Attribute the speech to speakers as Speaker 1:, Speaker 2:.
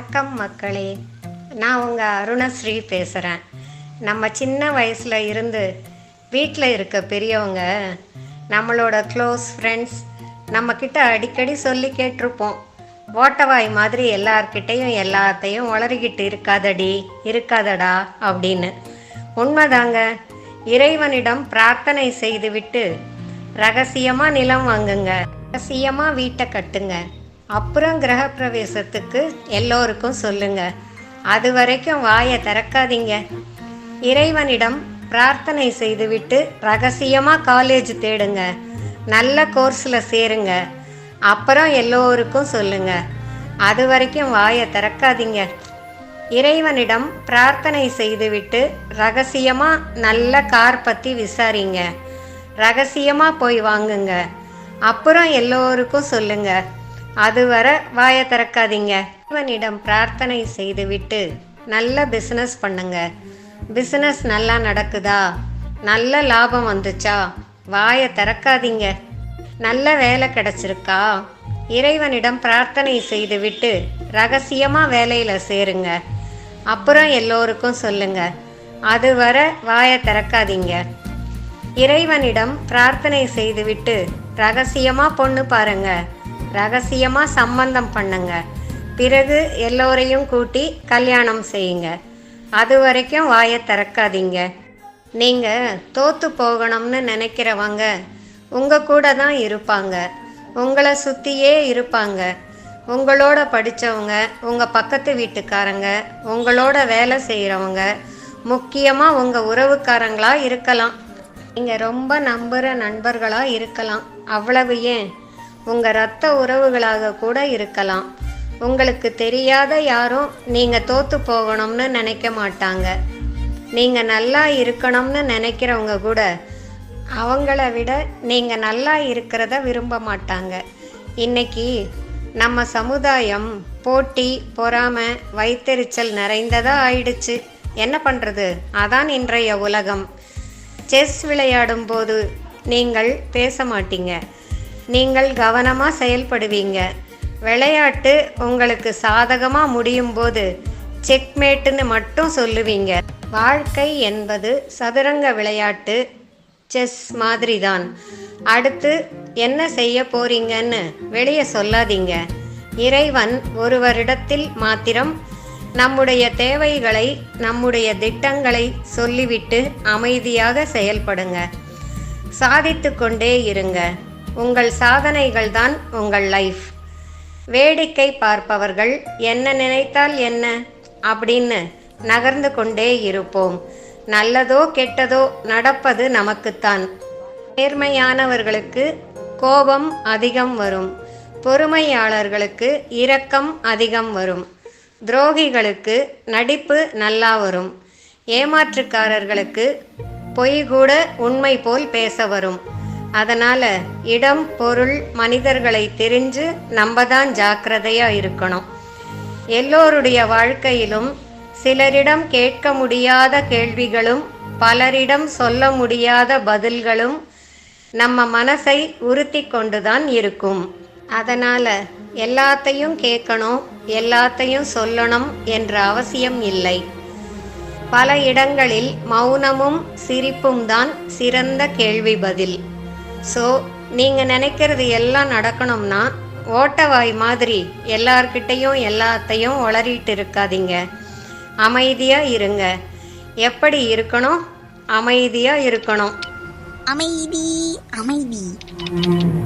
Speaker 1: வணக்கம் மக்களே. நான் உங்கள் அருணஸ்ரீ பேசுகிறேன் நம்ம சின்ன வயசில் இருந்து வீட்டில் இருக்க பெரியவங்க நம்மளோட க்ளோஸ் ஃப்ரெண்ட்ஸ் நம்மக்கிட்ட அடிக்கடி சொல்லி கேட்டிருப்போம். ஓட்டவாய் மாதிரி எல்லார்கிட்டேயும் எல்லாத்தையும் உளறிக்கிட்டு இருக்காதடி இருக்காதடா அப்படின்னு. உண்மைதாங்க. இறைவனிடம் பிரார்த்தனை செய்துவிட்டு ரகசியமாக நிலம் வாங்குங்க. ரகசியமாக வீட்டை கட்டுங்க. அப்புறம் கிரகப்பிரவேசத்துக்கு எல்லோருக்கும் சொல்லுங்க. அது வரைக்கும் வாயை திறக்காதீங்க. இறைவனிடம் பிரார்த்தனை செய்துவிட்டு ரகசியமா காலேஜ் தேடுங்க. நல்ல கோர்ஸில் சேருங்க. அப்புறம் எல்லோருக்கும் சொல்லுங்க. அது வரைக்கும் வாயை திறக்காதீங்க. இறைவனிடம் பிரார்த்தனை செய்துவிட்டு ரகசியமா நல்ல கார் பத்தி விசாரிங்க. ரகசியமா போய் வாங்குங்க. அப்புறம் எல்லோருக்கும் சொல்லுங்கள் அதுவரை வாயை திறக்காதீங்க. இறைவனிடம் பிரார்த்தனை செய்துவிட்டு நல்ல பிஸ்னஸ் பண்ணுங்க. பிஸ்னஸ் நல்லா நடக்குதா? நல்ல லாபம் வந்துச்சா? வாயை திறக்காதீங்க. நல்ல வேலை கிடைச்சிருக்கா? இறைவனிடம் பிரார்த்தனை செய்துவிட்டு ரகசியமாக வேலையில் சேருங்க. அப்புறம் எல்லோருக்கும் சொல்லுங்க. அதுவரை வாயை திறக்காதீங்க. இறைவனிடம் பிரார்த்தனை செய்துவிட்டு ரகசியமாக பொண்ணு பாருங்கள் ரகசியமாக சம்பந்தம் பண்ணுங்க. பிறகு எல்லோரையும் கூட்டி கல்யாணம் செய்யுங்க. அது வரைக்கும் வாயை திறக்காதீங்க. நீங்கள் தோத்து போகணும்னு நினைக்கிறவங்க உங்கள் கூட தான் இருப்பாங்க. உங்களை சுற்றியே இருப்பாங்க. உங்களோட படித்தவங்க உங்கள் பக்கத்து வீட்டுக்காரங்க உங்களோட வேலை செய்கிறவங்க முக்கியமாக உங்கள் உறவுக்காரங்களாக இருக்கலாம். நீங்கள் ரொம்ப நம்புகிற நண்பர்களாக இருக்கலாம். அவ்வளவு ஏன்? உங்கள் ரத்த உறவுகளாக கூட இருக்கலாம். உங்களுக்கு தெரியாத யாரும் நீங்கள் தோற்று போகணும்னு நினைக்க மாட்டாங்க. நீங்கள் நல்லா இருக்கணும்னு நினைக்கிறவங்க கூட அவங்கள விட நீங்கள் நல்லா இருக்கிறத விரும்ப மாட்டாங்க. இன்னைக்கு நம்ம சமுதாயம் போட்டி பொறாமை வைத்தெரிச்சல் நிறைந்ததா ஆயிடுச்சு. என்ன பண்ணுறது அதான் இன்றைய உலகம். செஸ் விளையாடும் போது நீங்கள் பேச மாட்டீங்க. நீங்கள் கவனமாக செயல்படுவீங்க. விளையாட்டு உங்களுக்கு சாதகமாக முடியும் போது செக்மேட்டுன்னு மட்டும் சொல்லுவீங்க. வாழ்க்கை என்பது சதுரங்க விளையாட்டு செஸ் மாதிரி தான் அடுத்து என்ன செய்ய போறீங்கன்னு வெளியே சொல்லாதீங்க. இறைவன் ஒருவரிடத்தில் மாத்திரம் நம்முடைய தேவைகளை நம்முடைய திட்டங்களை சொல்லிவிட்டு அமைதியாக செயல்படுங்க. சாதித்து கொண்டே இருங்க. உங்கள் சாதனைகள் தான் உங்கள் லைஃப் வேடிக்கை பார்ப்பவர்கள் என்ன நினைத்தால் என்ன அப்படின்னு நகர்ந்து கொண்டே இருப்போம். நல்லதோ கெட்டதோ நடப்பது நமக்குத்தான். நேர்மையானவர்களுக்கு கோபம் அதிகம் வரும். பொறுமையாளர்களுக்கு இரக்கம் அதிகம் வரும். துரோகிகளுக்கு நடிப்பு நல்லா வரும். ஏமாற்றுக்காரர்களுக்கு பொய் கூட உண்மை போல் பேச வரும். அதனால இடம் பொருள் மனிதர்களை தெரிஞ்சு நம்ம தான் ஜாக்கிரதையா இருக்கணும். எல்லோருடைய வாழ்க்கையிலும் சிலரிடம் கேட்க முடியாத கேள்விகளும் பலரிடம் சொல்ல முடியாத பதில்களும் நம்ம மனசை உறுத்தி கொண்டுதான் இருக்கும். அதனால எல்லாத்தையும் கேட்கணும் எல்லாத்தையும் சொல்லணும் என்ற அவசியம் இல்லை. பல இடங்களில் மௌனமும் சிரிப்பும் தான் சிறந்த கேள்வி பதில். ஸோ நீங்கள் நினைக்கிறது எல்லாம் நடக்கணும்னா ஓட்டவாய் மாதிரி எல்லார்கிட்டையும் எல்லாத்தையும் வளரிட்டு இருக்காதீங்க. அமைதியாக இருங்க. எப்படி இருக்கணும்? அமைதியாக இருக்கணும்.
Speaker 2: அமைதி அமைதி.